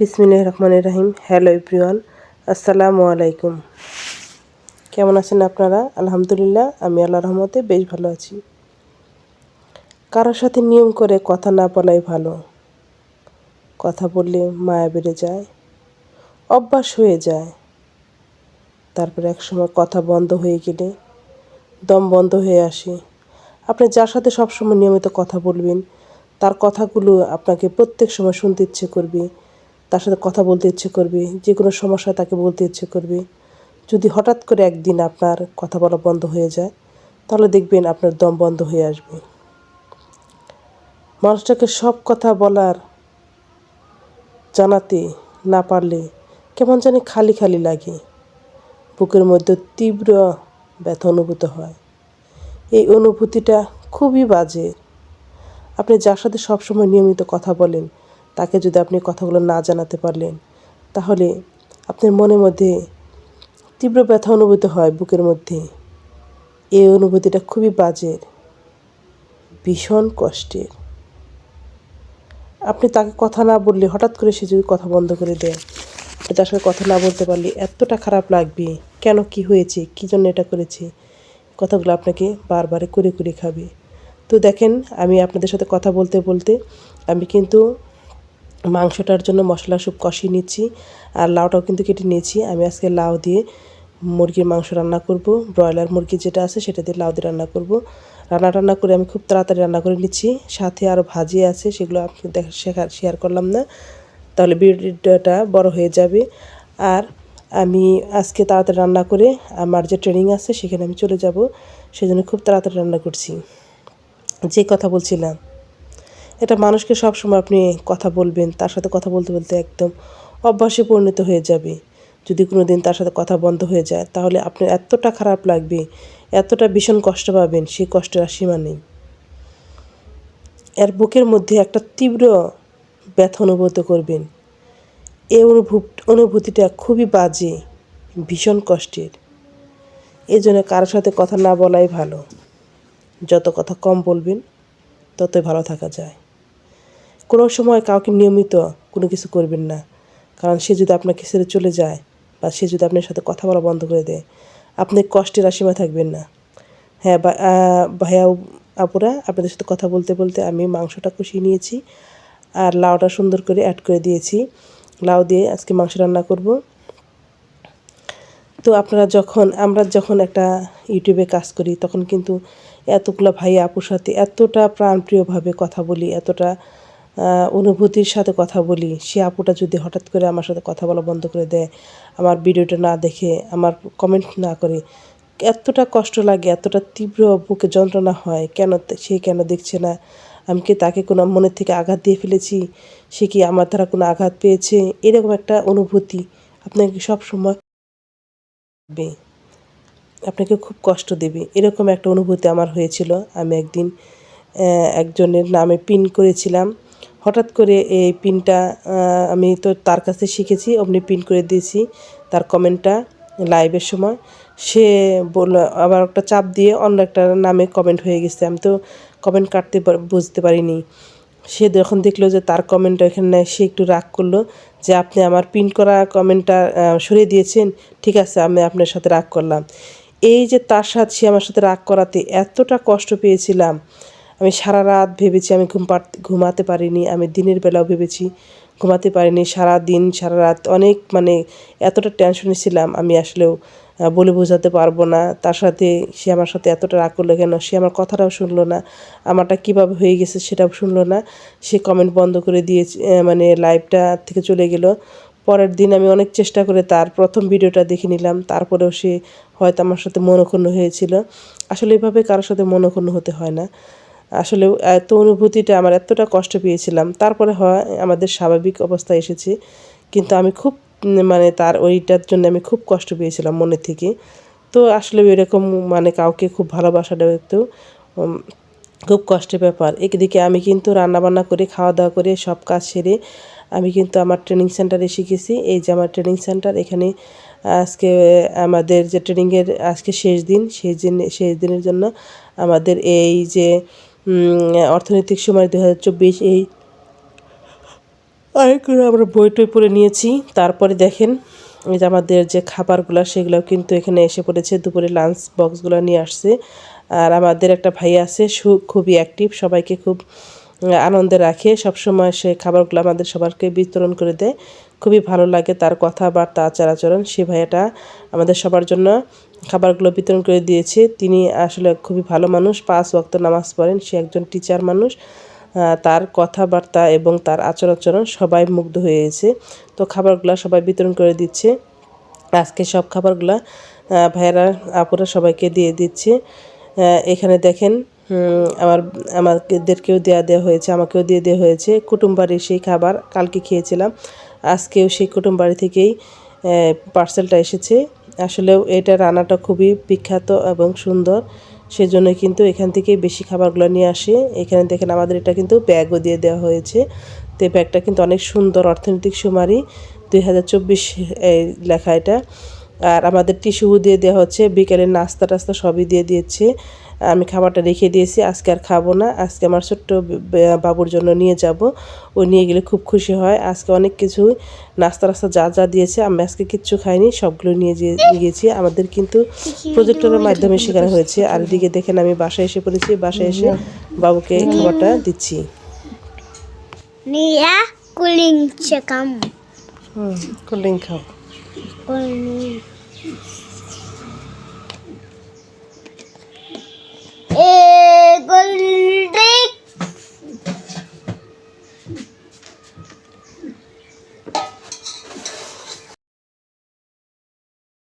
বিসমিল্লাহ রহমান রাহিম। Hello everyone, আসসালামু আলাইকুম। কেমন আছেন আপনারা? আলহামদুলিল্লাহ, আমি আল্লাহ রহমতে বেশ ভালো আছি। কারোর সাথে নিয়ম করে কথা না বলাই ভালো। কথা বললে মায়া বেড়ে যায়, অভ্যাস হয়ে যায়। তারপরে একসময় কথা বন্ধ হয়ে গেলে, দম বন্ধ হয়ে আসে। আপনি যার সাথে সবসময় নিয়মিত কথা বলবেন, তার কথাগুলো আপনাকে প্রত্যেক সময় শুনতে ইচ্ছে করবে। তার সাথে কথা বলতে ইচ্ছে করবে, যে কোনো সমস্যা তাকে বলতে ইচ্ছে করবে। যদি হঠাৎ করে একদিন আপনার কথা বলা বন্ধ হয়ে যায়, তাহলে দেখবেন আপনার দম বন্ধ হয়ে আসবে। মানুষটাকে সব কথা বলার জানাতে না পারলে কেমন জানি খালি খালি লাগে। বুকের মধ্যে তীব্র ব্যথা অনুভূত হয়। এই অনুভূতিটা খুবই বাজে। আপনি যার সাথে সবসময় নিয়মিত কথা বলেন তাকে যদি আপনি কথাগুলো না জানাতে পারলেন, তাহলে আপনার মনের মধ্যে তীব্র ব্যথা অনুভূত হয় বুকের মধ্যে। এই অনুভূতিটা খুবই বাজের ভীষণ কষ্টের। আপনি তাকে কথা না বললে, হঠাৎ করে সে যদি কথা বন্ধ করে দেয়, আপনি তার সাথে কথা না বলতে পারলে এতটা খারাপ লাগবে, কেন কি হয়েছে, কী জন্য এটা করেছে, কথাগুলো আপনাকে বারবার করে করে খাবে। তো দেখেন, আমি আপনাদের সাথে কথা বলতে বলতে আমি কিন্তু মাংসটার জন্য মশলা সব কষিয়ে নিচ্ছি আর লাউটাও কিন্তু কেটে নিয়েছি। আমি আজকে লাউ দিয়ে মুরগির মাংস রান্না করব। ব্রয়লার মুরগি যেটা আছে সেটা দিয়ে লাউ দিয়ে রান্না করব। রান্না টান্না করে আমি খুব তাড়াতাড়ি রান্না করে নিচ্ছি। সাথে আরও ভাজি আছে, সেগুলো আপনি দেখা, শেখা, শেয়ার করলাম না। তাহলে ভিডিওটা বড় হয়ে যাবে। আর আমি আজকে তাড়াতাড়ি রান্না করে আমার যে ট্রেনিং আছে সেখানে আমি চলে যাব। সেজন্য খুব তাড়াতাড়ি রান্না করছি। যে কথা বলছিলাম এটা মানুষকে সবসময় আপনি কথা বলবেন, তার সাথে কথা বলতে বলতে একদম অভ্যাসে পরিণত হয়ে যাবে। যদি কোনো দিন তার সাথে কথা বন্ধ হয়ে যায়, তাহলে আপনার এতটা খারাপ লাগবে, এতটা ভীষণ কষ্ট পাবেন, সেই কষ্টের আর সীমা নেই। এর বুকের মধ্যে একটা তীব্র ব্যথা অনুভূত করবেন। এই অনুভূত, অনুভূতিটা খুবই বাজে, ভীষণ কষ্টের। এই জন্য কারোর সাথে কথা না বলাই ভালো। যত কথা কম বলবেন, ততই ভালো থাকা যায়। কোনো সময় কাউকে নিয়মিত কোনো কিছু করবেন না। কারণ সে যদি আপনাকে ছেড়ে চলে যায় বা সে যদি আপনার সাথে কথা বলা বন্ধ করে দেয়, আপনি কষ্টের আসীমা থাকবেন না। হ্যাঁ ভাইয়া আপুরা, আপনাদের সাথে কথা বলতে বলতে আমি মাংসটা কষিয়ে নিয়েছি আর লাউটা সুন্দর করে অ্যাড করে দিয়েছি। লাউ দিয়ে আজকে মাংস রান্না করব। তো আপনারা যখন, আমরা যখন একটা ইউটিউবে কাজ করি, তখন কিন্তু এতগুলো ভাই আপুর সাথে এতটা প্রাণপ্রিয়ভাবে কথা বলি, এতটা অনুভূতির সাথে কথা বলি। সে আপুটা যদি হঠাৎ করে আমার সাথে কথা বলা বন্ধ করে দেয়, আমার ভিডিওটা না দেখে, আমার কমেন্ট না করে, এতটা কষ্ট লাগে, এতটা তীব্র বুকে যন্ত্রণা হয়, কেন সে কেন দেখছে না? আমি কি তাকে কোনো মনের থেকে আঘাত দিয়ে ফেলেছি? সে কি আমার দ্বারা কোনো আঘাত পেয়েছে? এরকম একটা অনুভূতি আপনাকে সব সময় আপনাকে খুব কষ্ট দেবে। এরকম একটা অনুভূতি আমার হয়েছিল। আমি একদিন একজনের নামে পিন করেছিলাম। হঠাৎ করে এই পিনটা আমি তো তার কাছে শিখেছি, অমনি পিন করে দিয়েছি তার কমেন্টটা লাইভের সময়। সে বলল, আবার একটা চাপ দিয়ে অন্য একটা নামে কমেন্ট হয়ে গেছে। আমি তো কমেন্ট কাটতে বুঝতে পারিনি। সে যখন দেখল যে তার কমেন্টটা এখানে, সে একটু রাগ করল যে আপনি আমার পিন করা কমেন্টটা সরিয়ে দিয়েছেন, ঠিক আছে, আমি আপনার সাথে রাগ করলাম। এই যে তার সাথে সে আমার সাথে রাগ করাতে এতটা কষ্ট পেয়েছিলাম আমি সারা রাত ভেবেছি আমি ঘুম ঘুমাতে পারিনি, আমি দিনের বেলাও ভেবেছি ঘুমাতে পারিনি। সারা দিন, সারা রাত অনেক মানে এতটা টেনশনে ছিলাম, আমি আসলেও বলে বোঝাতে পারব না। তার সাথে সে আমার সাথে এতটা রাগ করল কেন? সে আমার কথাটাও শুনলো না। আমারটা কীভাবে হয়ে গেছে সেটাও শুনলো না। সে কমেন্ট বন্ধ করে দিয়ে মানে লাইভটা থেকে চলে গেল। পরের দিন আমি অনেক চেষ্টা করে তার প্রথম ভিডিওটা দেখে নিলাম। তারপরেও সে হয়তো আমার সাথে মনক্ষুণ্ণ হয়েছিল। আসলে এভাবে কারোর সাথে মনক্ষুণ্ণ হতে হয় না। আসলে এত অনুভূতিটা আমার এতটা কষ্ট পেয়েছিলাম। তারপরে হয় আমাদের স্বাভাবিক অবস্থায় এসেছে। কিন্তু আমি খুব মানে তার ওইটার জন্য আমি খুব কষ্ট পেয়েছিলাম মনে থেকে। তো আসলে এরকম মানে কাউকে খুব ভালোবাসাটা দেওয়াতেও খুব কষ্টের ব্যাপার। একদিকে আমি কিন্তু রান্নাবান্না করে খাওয়া দাওয়া করে, সব কাজ সেরে আমি কিন্তু আমার ট্রেনিং সেন্টারে শিখেছি। এই যে আমার ট্রেনিং সেন্টার এখানে আজকে আমাদের যে ট্রেনিংয়ের আজকে শেষ দিন শেষ দিন, শেষ দিনের জন্য আমাদের এই যে অর্থনৈতিক সময় দু হাজার চব্বিশ এই অনেক করে আমরা বই টই পড়ে নিয়েছি। তারপরে দেখেন, এই যে আমাদের যে খাবারগুলো সেগুলো কিন্তু এখানে এসে পড়েছে। দুপুরে লাঞ্চ বক্সগুলো নিয়ে আসছে। আর আমাদের একটা ভাই আছে, সু, খুবই অ্যাক্টিভ সবাইকে খুব আনন্দে রাখে। সবসময় সে খাবারগুলো আমাদের সবারকে বিতরণ করে দেয়। খুবই ভালো লাগে তার কথাবার্তা আচার আচরণ সে ভাইয়াটা আমাদের সবার জন্য খাবারগুলো বিতরণ করে দিয়েছে। তিনি আসলে খুবই ভালো মানুষ, পাঁচ ওয়াক্ত নামাজ পড়েন, সে একজন টিচার মানুষ। তার কথাবার্তা এবং তার আচার আচরণ সবাই মুগ্ধ হয়েছে তো খাবারগুলো সবাই বিতরণ করে দিচ্ছে। আজকে সব খাবারগুলা ভাইয়েরা, আপুরা সবাইকে দিয়ে দিচ্ছে। এখানে দেখেন আমার, আমাদেরকেও দেওয়া দেওয়া হয়েছে, আমাকেও দিয়ে দেওয়া হয়েছে। কুটুমবাড়ির সেই খাবার কালকে খেয়েছিলাম। আজকেও সেই কুটুমবাড়ি থেকেই পার্সেলটা এসেছে। আসলেও এটা রান্নাটা খুবই বিখ্যাত এবং সুন্দর। সেজন্য কিন্তু এখান থেকে বেশি খাবারগুলো নিয়ে আসে। এখানে দেখেন আমাদের এটা কিন্তু ব্যাগও দিয়ে দেওয়া হয়েছে। তো ব্যাগটা কিন্তু অনেক সুন্দর, অর্থনৈতিক সুমারি। দুই হাজার চব্বিশ লেখা এটা। আর আমাদের টিস্যু দিয়ে দেওয়া হচ্ছে। বিকেলের নাস্তা টাস্তা সবই দিয়ে দিয়েছে। আমি খাবারটা রেখে দিয়েছি আজকে আর খাব না। আজকে আমার ছোট্ট বাবুর জন্য নিয়ে যাব। ও নিয়ে গেলে খুব খুশি হয়। আজকে অনেক কিছু নাস্তা রাস্তা যা যা দিয়েছে আমি আজকে কিচ্ছু খাইনি সবগুলো নিয়ে গেছি। আমাদের কিন্তু প্রজেক্টরের মাধ্যমে শেখানো হয়েছে। আর এদিকে দেখেন আমি বাসায় এসে পড়েছি বাসায় এসে বাবুকে খাবারটা দিচ্ছি. হুম কোল্ড খাও।